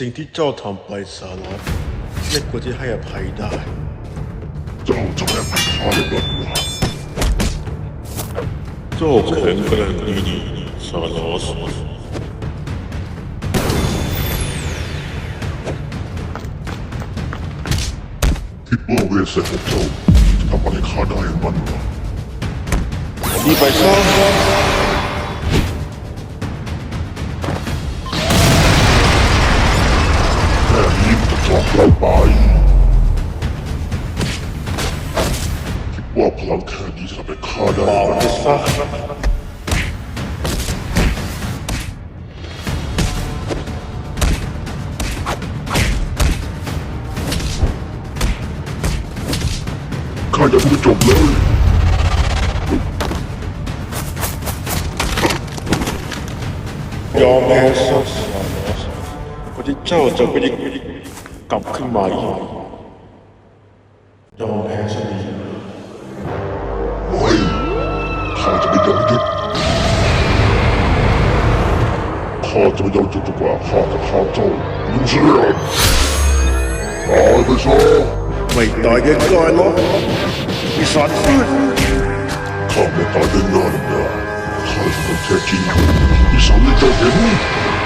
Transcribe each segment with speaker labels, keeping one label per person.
Speaker 1: สิ่งที่เจ้าทำไปสารัตไม่ควรที่ให้อภัยได้
Speaker 2: เจ้าจะไม่เป็นใครบ้างวะ
Speaker 1: เจ้าแข็งแกร่งดีสารัส
Speaker 2: คิดว่าเวทเสร็จของเจ้าจะทำอะไรข้าได้มันวะ
Speaker 1: ดีไปซะ
Speaker 2: เราไปคิดว่าพลังแค่นี้จะทำให้ข้าได้ไหม
Speaker 1: ไปซะ
Speaker 2: ข้ายังไม่จบเลย
Speaker 1: ยอมแพ้ซะสารัสวันที่เจ้าจะไม่ได้ กลับขึ้นมาอีกยอมแพ้ซะดี
Speaker 2: ไม่ข้าจะไม่ยอมหยุดข้าจะไม่ยอมหยุดจนกว่าข้าจะฆ่าเจ้าลุงเสียตายไปซะ
Speaker 1: ไม่ตายง่ายๆหรอกปีศาจฟืด
Speaker 2: ข้าไม่ตายได้ง่ายนะข้าจะแค่จริงที่สามให้เจ้าเห็น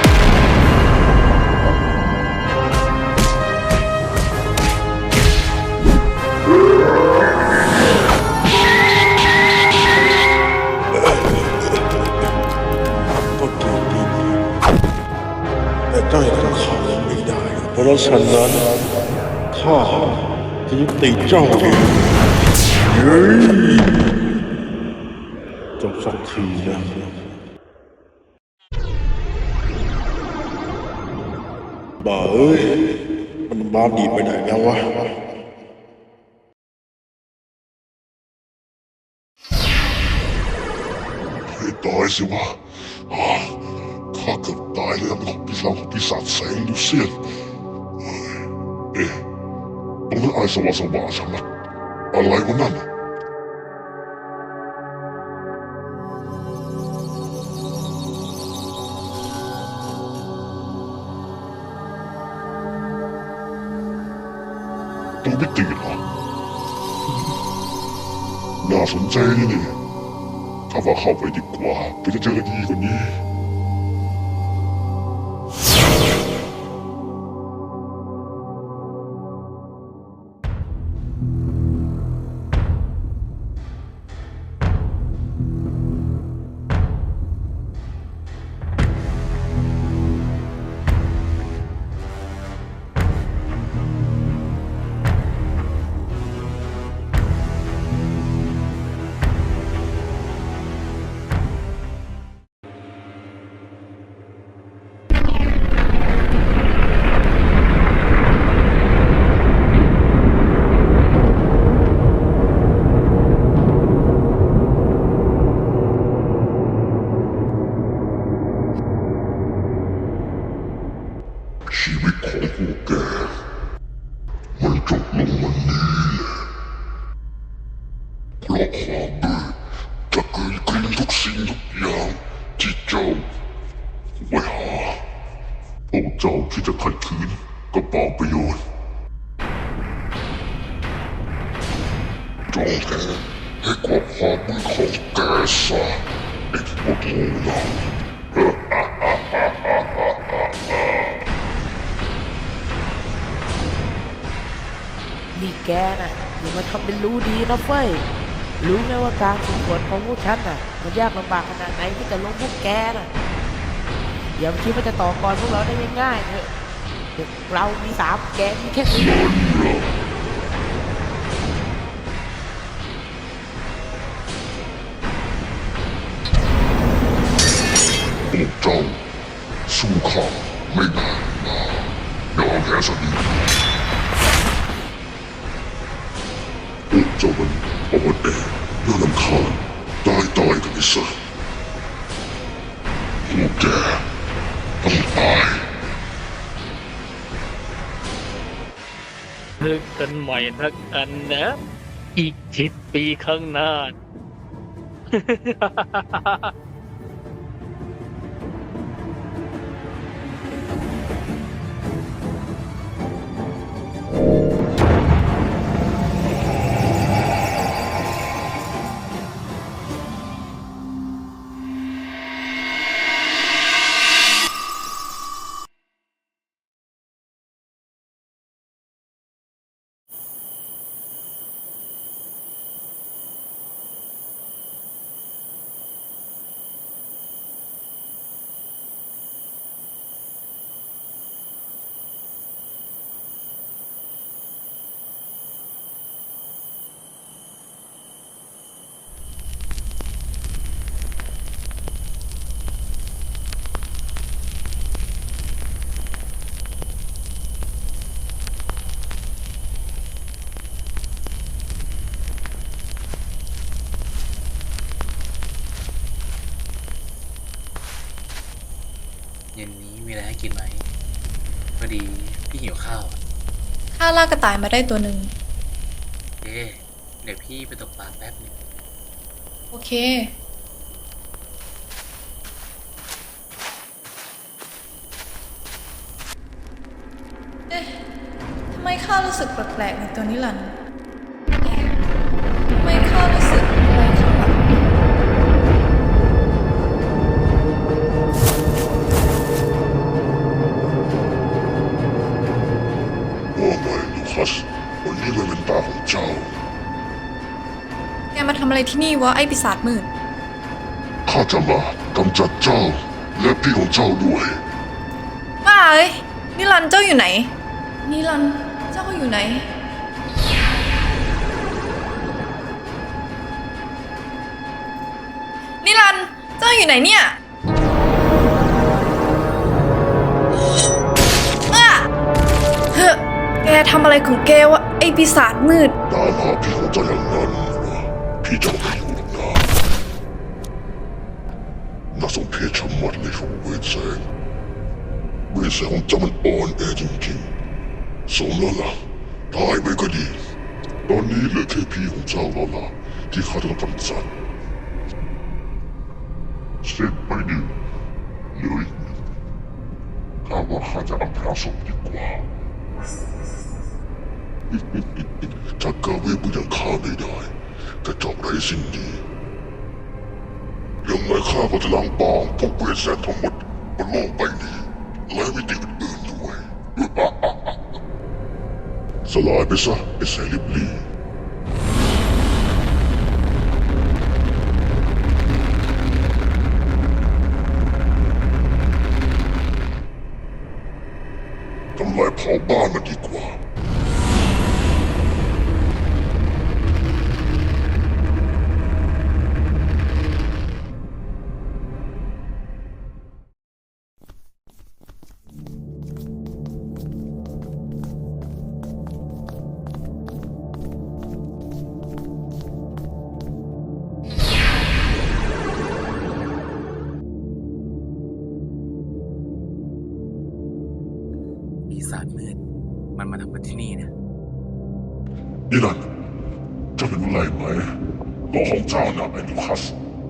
Speaker 1: ฉะนั้นข้าจะยุติเจ้าเองเย้จบสักทีนะบ้าเอ้ย มันบ้าดีไปไหนแล้ววะ
Speaker 2: ให้ตายสิวะข้าเกือบตายเลยนะเป็นของปีศาจของปีศาจแสงลูเซียน เอ๊ะตรงนั้นอะไรสว่างสว่างใช่ไหมอะไรวะนั่นน่ะตัวมิติเหรอน่าสนใจนี่นี่ข้าว่าเข้าไปดีกว่าเพื่อจะเจอดีกว่านี้ นี่แกน่ะอ
Speaker 3: ย่ามาทำเป็นรู้ดีนะเฟ้ยรู้ไหมว่าการฝึกฝนของพวกฉันน่ะ มันยากลำบากขนาดไหนที่จะลงพวกแกน่ะอย่าคิดว่าจะต่อกรพวกเราได้ง่ายๆเถอะเรามีสามแกมีแค่นี้
Speaker 2: พวกเจ้าสู้ข้าไม่ได้นะยอมแพ้สักที เจ้ามันอ่อนแอน่าลำคาญตายตายกันไปซะพวกแกต้องตาย
Speaker 4: นึกกันใหม่นักกันนะ อีกสิดปีข้างหน้า
Speaker 5: มีอะไรให้กินไหมพอดีพี่หิวข้าวอะ
Speaker 6: ข้าล่ากระต่ายมาได้ตัวหนึ่ง
Speaker 5: เอ๊ะเดี๋ยวพี่ไปตกปลาแป๊บหนึง
Speaker 6: โอเค เอ๊ะ ทำไมข้ารู้สึกแปลกๆในตัวนิรัน อะไรที่นี่วะไอ้ปีศาจมืด
Speaker 2: ข้าจะมากำจัดเจ้า และพี่ของเจ้าด้วย
Speaker 6: บ้าเอ้ยนิรันดร์เจ้าอยู่ไหน นิรันดร์เจ้าอยู่ไหน นิรันดร์เจ้าอยู่ไหนเนี่ยอ้าเฮ้อแกทำอะไรของแกวะไอปีศาจมืด
Speaker 2: ตามหาพี่ของเจ้าอย่างนั้น พี่จ้าไม่อยู่หรอกนะน่าสงเพชชะมัดเลยของเวทแสงเวทแสงของเจ้ามันอ่อนแอจริงๆสมแล้วล่ะตายไปก็ดี ตอนนี้เหลือแค่พี่ของเจ้าแล้วล่ะที่ข้าต้องกำจัดเสร็จไปดิเลืออีกหนึ่งข้าว่าข้าจะอำพรางศพดีกว่าถ้าเกิดเวทมึงยังฆ่าไม่ได้ กระจอกไร้สิ่งดียังไงข้าก็จะล้างบางพวกเวทแสนทั้งหมดบนโลกใบนี้และมิติอื่นๆด้วย สลายไปซะไอ้แสนลิบลี ทำกั
Speaker 5: นที่นี่นะ
Speaker 2: นี่นั่นเจ้าเป็นอะไรไหมน้องของเจ้าน่ะไอ้ลูคัส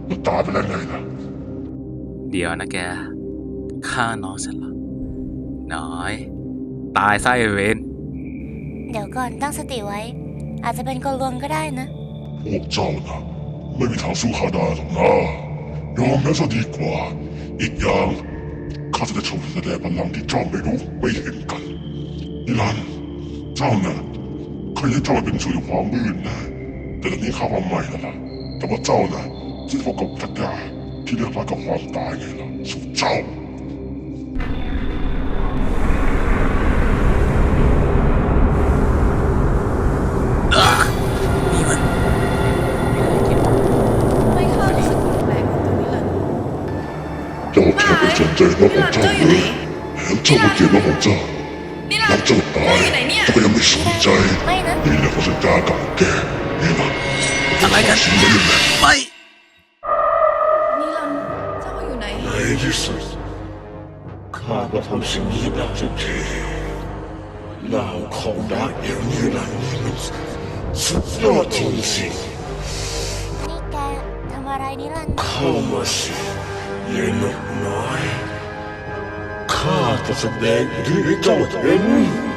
Speaker 2: มันตายไปแล้วไงล่ะ
Speaker 5: เดี๋ยวนะแกฆ่าน้องฉันเหรอน้อย ตายไส้เวน
Speaker 7: เดี๋ยวก่อนตั้งสติไว้ อาจจะเป็นกลลวงก็ได้นะ
Speaker 2: พวกเจ้าน่ะไม่มีทางสู้ข้าได้หรอกนะยอมแม้จะดีกว่า อีกอย่างข้าจะได้ชมแสดงพลังที่เจ้าไม่รู้ไม่เห็นกันนิรันดร์ เจ้าน่ะเคยเห็นเจ้าเป็นช่วยความมืดนะ แต่ตอนนี้ข้าว่าใหม่แล้วล่ะแต่ว่าเจ้าน่ะที่พบกับทักยาที่เรียกว่ากับความตายไงล่ะสู่เจ้า
Speaker 5: นี่มันมีอะไรให้กิน
Speaker 6: ทำไมข้ารู้สึกแปลกๆในตัวนิรันดร์
Speaker 2: เจ้าแทบไม่สนใจน้องของเจ้าเลยแถมเจ้าก็เกลียดน้องของเจ้า
Speaker 6: นิรั
Speaker 2: หลั
Speaker 6: น
Speaker 2: ง
Speaker 6: ดร์
Speaker 2: เจ้าตาย
Speaker 6: อยู่ไหนเนี่ย
Speaker 2: เจ้าก็ยังไม่สนใจ
Speaker 7: ไม่นะ
Speaker 2: นี่แหละเขาสัญญากับแกนี่นะ
Speaker 5: อะไรกัน
Speaker 2: สิ่งนี้แหละ
Speaker 5: ไม่
Speaker 6: นิรันดร์เจ้าอยู่ไหน
Speaker 8: ในที่สุดข้าก็ทำสิ่งนี้ได้สักทีเหล่าของดาร์กเอลนี่นะนี่มันสุดยอดจริง
Speaker 7: นี่แกทำอะไรนิรันดร์
Speaker 8: ๆเข้ามาสิย็นนกน้อยข้าจะแสดงอิทธิฤทธิ์ให้เจ้าเห็น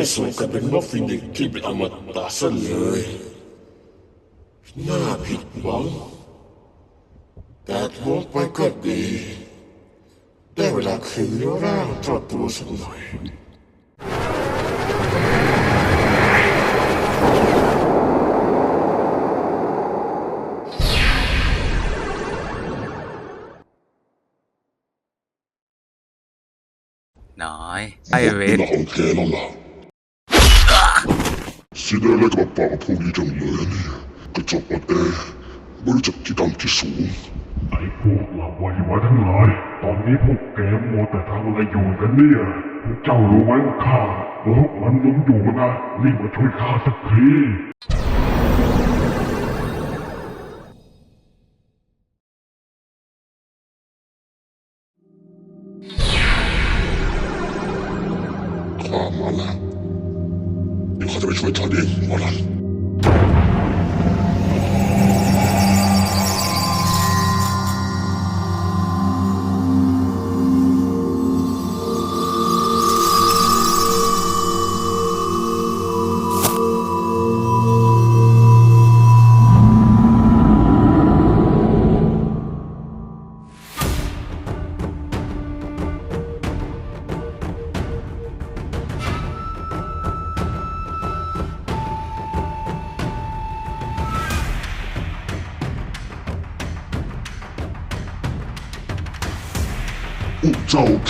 Speaker 8: ไม่สมกับเป็นนกฟินิกซ์ที่เป็นอมตะซะเลย น่าผิดหวัง แต่ทวงไปก็ดี ได้เวลาคืนร่างเจ้าตัวสักหน่อย
Speaker 5: น้อยไอเว
Speaker 2: เป็น
Speaker 5: น
Speaker 2: ของแกแล้วล่ะ เสียดายอะไรกับปากกับพวกนี้จังเลยนะเนี่ยกระจกอ่อนแอไม่รู้จักที่ต่ำที่สูง
Speaker 9: ไอ้พวกเหล่าวัยวะทั้งหลาย ตอนนี้พวกแกมัวแต่ทำอะไรอยู่กันเนี่ยพวกเจ้ารู้ไหมว่าข้าโลกมันหมุนอยู่นะรีบมาช่วยข้าสักที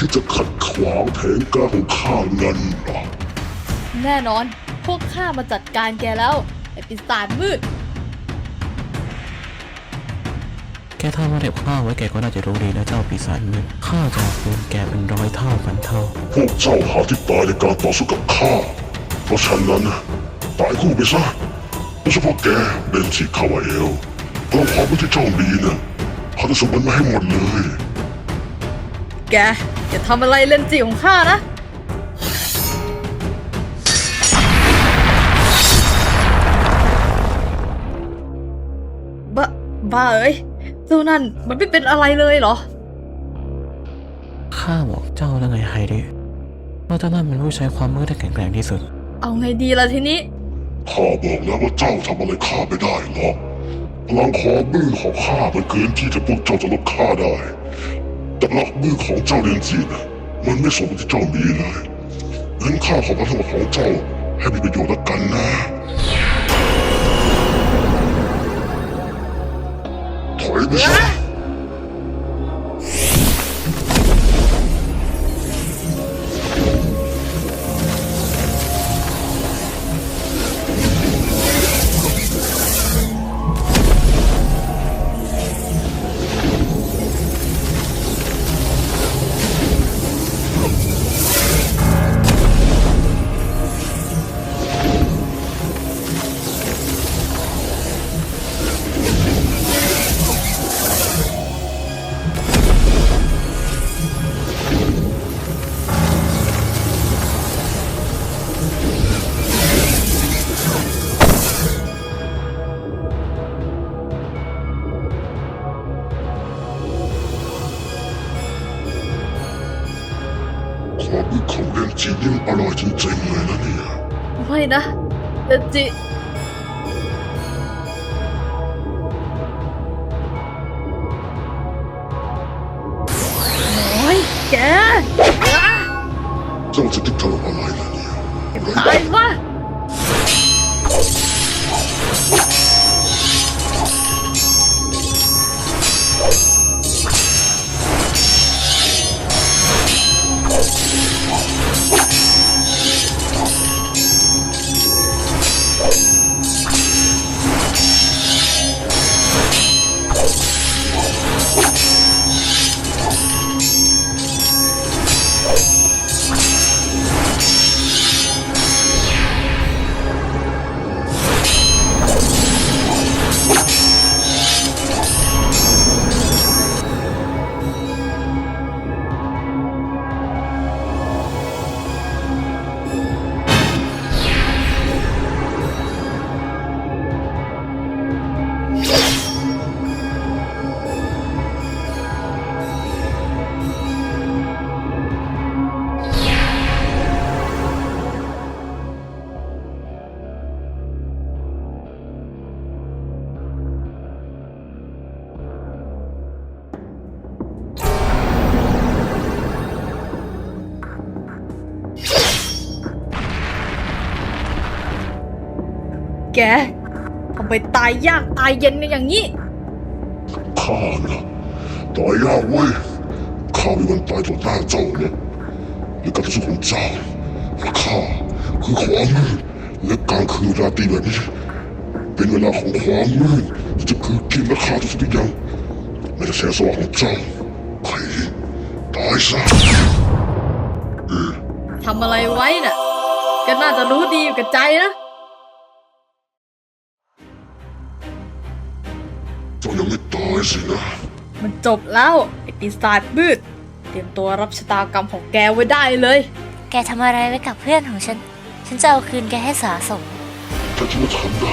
Speaker 2: ที่จะขัดขวางแผนการของข้างั้นเหรอ
Speaker 10: แน่นอน พวกข้ามาจัดการแกแล้ว ไอ้ปีศาจมืด
Speaker 11: แกถ้ามาเด็บข้าไว้แกก็น่าจะรู้ดีนะเจ้าปีศาจมืดข้าจะคูณแกเป็นร้อยเท่าพันเท่า
Speaker 2: พวกเจ้าหาที่ตายในการต่อสู้กับข้า เพราะฉะนั้นตายคู่ไปซะโดยเฉพาะแกเบนชิคาวาเอลกองความไม่ที่เจ้ามีนะข้าจะสมบัติมาให้หมดเลย
Speaker 10: แกอย่าทำอะไรเลนจิของข้านะ บ้าบ้าเอ้ยเจ้านั่นมันไม่เป็นอะไรเลยเหรอ
Speaker 11: ข้าบอกเจ้าแล้วไงไฮดิว่าเจ้านั่นเป็นผู้ใช้ความมืดที่แข็งแกร่งที่สุด
Speaker 10: เอาไงดีล่ะทีนี้
Speaker 2: ข้าบอกแล้วว่าเจ้าทำอะไรข้าไม่ได้หรอกพลังของมือของข้ามันเกินที่จะพวกเจ้าจะลบข้าได้ แต่พลังมือของเจ้าเรียนจีนะมันไม่สมกับที่เจ้ามีเลยงั้นข้าขอพลังของเจ้าให้มีประโยชน์ละกันนะถอยไปซะ จิ
Speaker 10: โอ้ยแกอะ
Speaker 2: เจ้าจะติดทำอะไรล่ะเนี่ยอะไร
Speaker 10: ตายซะ แกทำไมตายยากตายเย็นกันอย่างนี้
Speaker 2: ข้านะตายยากเว้ยข้ามีวันตายต่อหน้าเจ้านะในการต่อสู้ของเจ้าเพราะข้าคือความมืดและกลางคืนราตรีแบบนี้เป็นเวลาของความมืดที่จะคือกินและฆ่าทุกสิ่งทุกอย่างไม่จะแสงสว่างของเจ้าใครตายซะ
Speaker 10: ทำอะไรไว้น่ะก็น่าจะรู้ดีอยู่กับใจนะ
Speaker 2: ยังไม่ตายสินะ
Speaker 10: มันจบแล้ว ไอ้ปีศาจมืด เตรียมตัวรับชะตากรรมของแกไว้ได้เลย
Speaker 7: แกทำอะไรไว้กับเพื่อนของฉัน ฉันจะเอาคืนแกให้สาสม
Speaker 2: ถ้าคิดว่าทำได้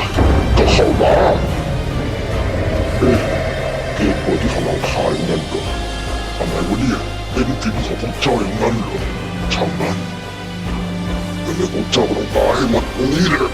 Speaker 2: ก็เข้ามาเอ๊ะเหตุผลที่เขาเราขายนั่นก็อะไรวะเนี่ยเป็นจริงของพวกเจ้าอย่างนั้นเหรอช่างมันแต่เรื่องของเจ้าก็ต้องตายให้หมดตรงนี้แหละ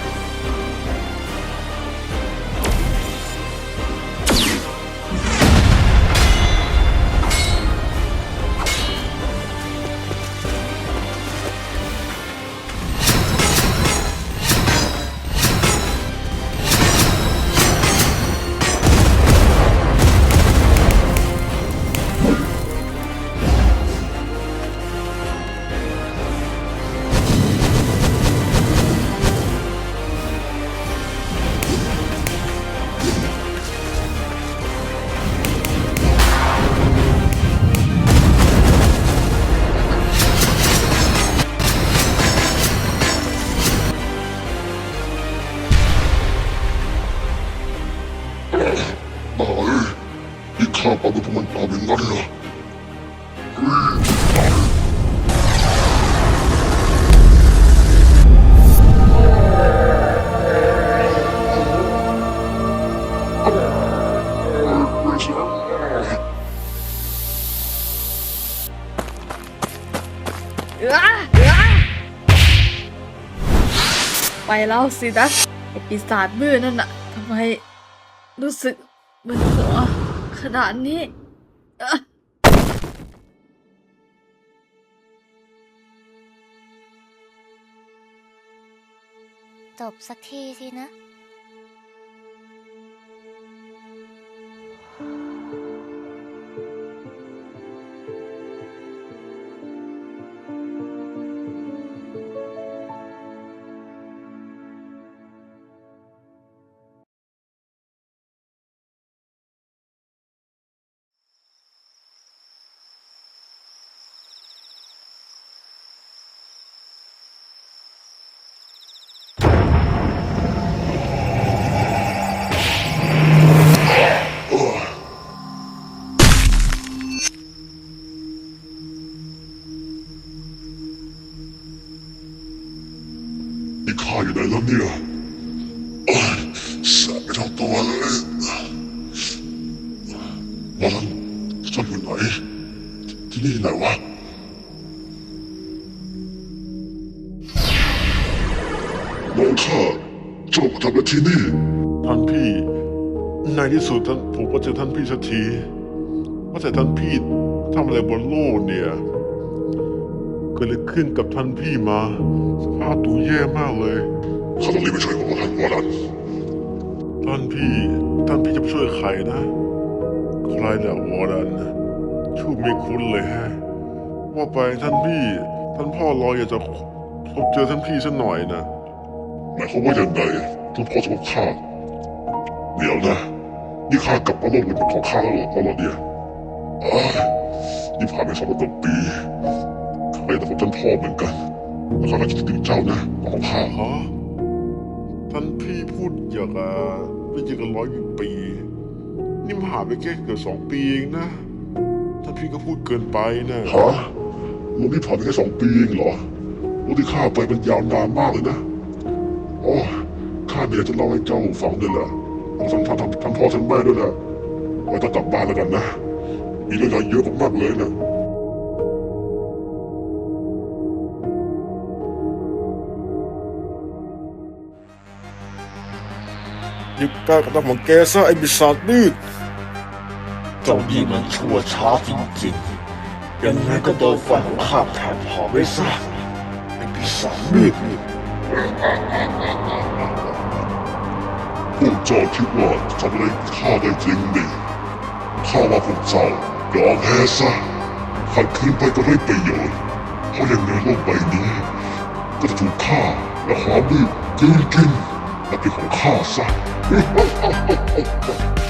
Speaker 10: แล้วสินะไอปีศาจมืดนั่นน่ะทำไมรู้สึกมึนหัวขนาดนี้
Speaker 7: จบสักทีสินะ
Speaker 2: เสียโอ้ยแสบไปทั้งตัวเลยวันฉันอยู่ไหน ที่นี่ไหนวะน้องข้าเจ้ามาทำอะไรที่นี่
Speaker 1: ท่านพี่ ในที่สุดท่านผมก็เจอท่านพี่สักทีว่าแต่ท่านพี่ทำอะไรบนโลกเนี่ยเกิดอะไรขึ้นกับท่านพี่มาสภาพดูแย่มากเลย
Speaker 2: ข้าต้องรีบไปช่วยของท่านวารัน
Speaker 1: ท่านพี่ท่านพี่จะไปช่วยใครนะ ใครเนี่ยวอร์ดันชื่อไม่คุ้นเลยฮะ ว่าไปท่านพี่ ท่านพ่อรออยากจะพบเจอท่านพี่สักหน่อยนะ
Speaker 2: หมายความว่าอย่างไรท่านพ่อจะบอกข้าเดี๋ยวนะ นี่ข้ากลับมาโลกเป็นของข้าแล้วเหรอเอาเหรอเนี่ยอ้ายนี่ผ่านไปสองร้อยกว่าปีข้าไปแต่ผมท่านพ่อเหมือนกันแล้วข้าก็คิดถึงเจ้านะของข้า
Speaker 1: ฮะ ท่านพี่พูดอย่างอะไม่เจอกันร้อยปี นี่มหาไปแค่เกือบสองปีเองนะท่านพี่ก็พูดเกินไปนะ
Speaker 2: ฮะโลกนี้ผ่านไปแค่สองปีเองเหรอโลกที่ข้าไปมันยาวนานมากเลยนะโอ้ข้ามีอะไรจะเล่าให้เจ้าฟังด้วยแหละเอาทั้งทั้งทั้งทั้งพ่อทั้งแม่ด้วยแหละไว้ต้องกลับบ้านแล้วกันนะ มีเรื่องราวเยอะมากเลยนะ
Speaker 1: ยุดการกระทำของแกซะไอ้บิศาจมืด
Speaker 2: เจ้านี่มันชั่วช้าจริงๆยังไงก็โดนฟันของข้าแทนหอไว้ซะไอ้ปีศาจมืดพวกเจ้าคิดว่าจะทำอะไรข้าได้จริงดิข้าว่าพวกเจ้ายอมแพ้ซะขัดขืนไปก็ไร้ประโยชน์เพราะยังไงโลกใบนี้ ก็จะถูกฆ่าและหอมืดกลืนกินและเป็นของข้าซะ Ha ha ha ha!